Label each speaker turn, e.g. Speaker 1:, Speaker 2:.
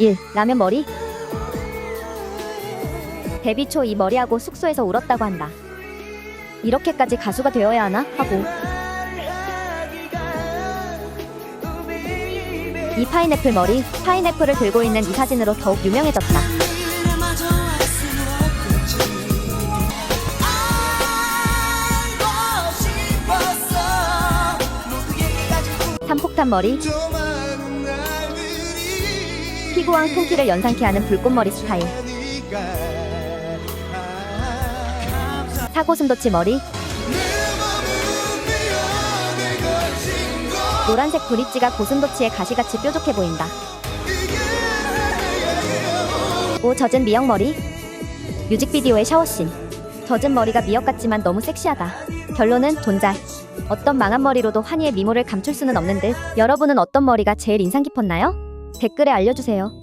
Speaker 1: 1. 라면 머리 데뷔 초 이 머리하고 숙소에서 울었다고 한다. 이렇게까지 가수가 되어야 하나? 하고 이 파인애플 머리, 파인애플을 들고 있는 이 사진으로 더욱 유명해졌다. 삼폭탄 머리, 피구왕 통키를 연상케 하는 불꽃머리 스타일. 사고슴도치 머리, 노란색 브릿지가 고슴도치의 가시같이 뾰족해 보인다. 오 젖은 미역 머리, 뮤직비디오의 샤워씬. 젖은 머리가 미역 같지만 너무 섹시하다. 결론은 돈잘. 어떤 망한 머리로도 환희의 미모를 감출 수는 없는 듯. 여러분은 어떤 머리가 제일 인상 깊었나요? 댓글에 알려주세요.